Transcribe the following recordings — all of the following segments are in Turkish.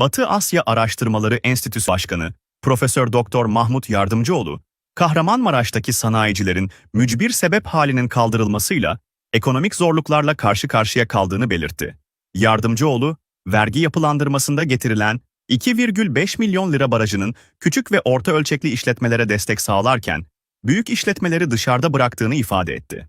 Batı Asya Araştırmaları Enstitüsü Başkanı Profesör Doktor Mahmut Yardımcıoğlu, Kahramanmaraş'taki sanayicilerin mücbir sebep halinin kaldırılmasıyla ekonomik zorluklarla karşı karşıya kaldığını belirtti. Yardımcıoğlu, vergi yapılandırmasında getirilen 2,5 milyon lira barajının küçük ve orta ölçekli işletmelere destek sağlarken, büyük işletmeleri dışarıda bıraktığını ifade etti.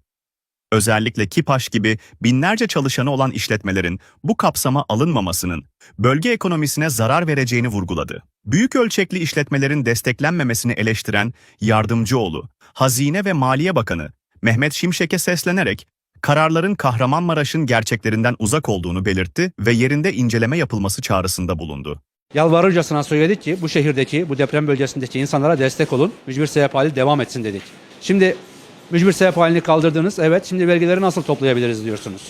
Özellikle Kipaş gibi binlerce çalışanı olan işletmelerin bu kapsama alınmamasının bölge ekonomisine zarar vereceğini vurguladı. Büyük ölçekli işletmelerin desteklenmemesini eleştiren Yardımcıoğlu, Hazine ve Maliye Bakanı Mehmet Şimşek'e seslenerek kararların Kahramanmaraş'ın gerçeklerinden uzak olduğunu belirtti ve yerinde inceleme yapılması çağrısında bulundu. Yalvarırcasına söyledik ki bu şehirdeki, bu deprem bölgesindeki insanlara destek olun. Mücbir sebep hali devam etsin dedik. Şimdi mücbir sebep halini kaldırdınız. Evet şimdi vergileri nasıl toplayabiliriz diyorsunuz.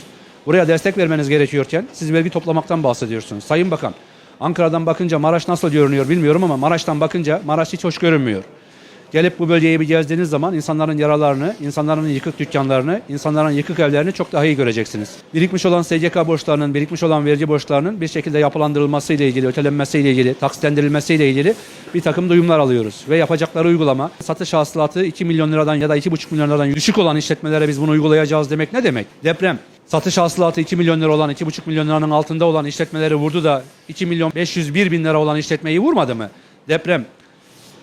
Buraya destek vermeniz gerekiyorken siz vergi toplamaktan bahsediyorsunuz. Sayın Bakan, Ankara'dan bakınca Maraş nasıl görünüyor bilmiyorum ama Maraş'tan bakınca Maraş hiç hoş görünmüyor. Gelip bu bölgeyi bir gezdiğiniz zaman insanların yaralarını, insanların yıkık dükkanlarını, insanların yıkık evlerini çok daha iyi göreceksiniz. Birikmiş olan SGK borçlarının, birikmiş olan vergi borçlarının bir şekilde yapılandırılması ile ilgili, ötelenmesi ile ilgili, taksitlendirilmesi ile ilgili bir takım duyumlar alıyoruz. Ve yapacakları uygulama, satış hasılatı 2 milyon liradan ya da 2,5 milyon liradan düşük olan işletmelere biz bunu uygulayacağız demek ne demek? Deprem, satış hasılatı 2 milyon lira olan, 2,5 milyon liranın altında olan işletmeleri vurdu da 2 milyon 501 bin lira olan işletmeyi vurmadı mı? Deprem,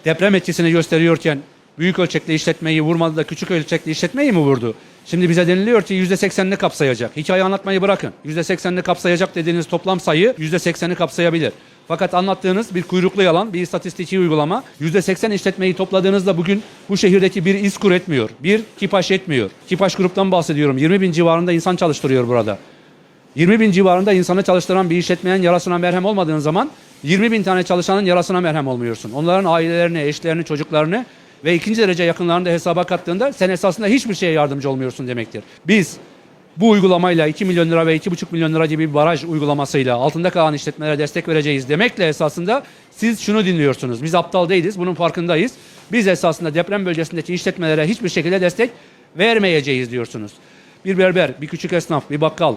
deprem etkisini gösteriyorken büyük ölçekli işletmeyi vurmadı da küçük ölçekli işletmeyi mi vurdu? Şimdi bize deniliyor ki %80'ini kapsayacak. Hikaye anlatmayı bırakın. %80'ini kapsayacak dediğiniz toplam sayı %80'i kapsayabilir. Fakat anlattığınız bir kuyruklu yalan, bir istatistiki uygulama. %80 işletmeyi topladığınızda bugün bu şehirdeki bir İSKUR etmiyor. Bir KİPAŞ etmiyor. KİPAŞ gruptan bahsediyorum. 20 bin civarında insan çalıştırıyor burada. 20 bin civarında insanı çalıştıran bir işletmeyen yarasına merhem olmadığın zaman 20 bin tane çalışanın yarasına merhem olmuyorsun. Onların ailelerini, eşlerini, çocuklarını ve ikinci derece yakınlarını da hesaba kattığında sen esasında hiçbir şeye yardımcı olmuyorsun demektir. Biz bu uygulamayla 2 milyon lira ve 2,5 milyon lira gibi bir baraj uygulamasıyla altında kalan işletmelere destek vereceğiz demekle esasında siz şunu dinliyorsunuz. Biz aptal değiliz, bunun farkındayız. Biz esasında deprem bölgesindeki işletmelere hiçbir şekilde destek vermeyeceğiz diyorsunuz. Bir berber, bir küçük esnaf, bir bakkal,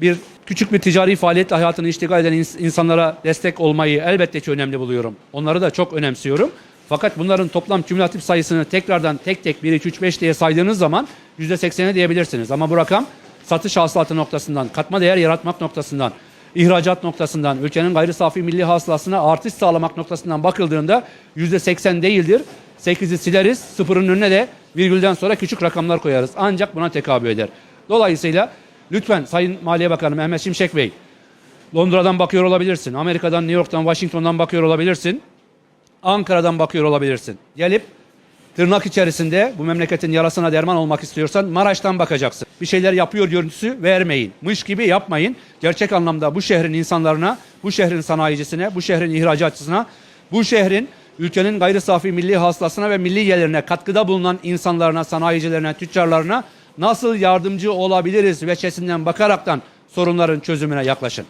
bir küçük bir ticari faaliyetle hayatını iştigal eden ins- insanlara destek olmayı elbette ki önemli buluyorum. Onları da çok önemsiyorum. Fakat bunların toplam kümülatif sayısını tekrardan tek tek 1, 2, 3, 5 diye saydığınız zaman %80'e diyebilirsiniz. Ama bu rakam satış hasılatı noktasından, katma değer yaratmak noktasından, ihracat noktasından, ülkenin gayri safi milli hasılasına artış sağlamak noktasından bakıldığında %80 değildir. 8'i sileriz, sıfırın önüne de virgülden sonra küçük rakamlar koyarız. Ancak buna tekabül eder. Dolayısıyla lütfen Sayın Maliye Bakanı Mehmet Şimşek Bey, Londra'dan bakıyor olabilirsin, Amerika'dan, New York'tan, Washington'dan bakıyor olabilirsin, Ankara'dan bakıyor olabilirsin. Gelip tırnak içerisinde bu memleketin yarasına derman olmak istiyorsan Maraş'tan bakacaksın. Bir şeyler yapıyor görüntüsü vermeyin. Mış gibi yapmayın. Gerçek anlamda bu şehrin insanlarına, bu şehrin sanayicisine, bu şehrin ihracatçısına, bu şehrin ülkenin gayri safi milli hasılasına ve milli gelirine katkıda bulunan insanlarına, sanayicilerine, tüccarlarına nasıl yardımcı olabiliriz veçesinden bakaraktan sorunların çözümüne yaklaşın.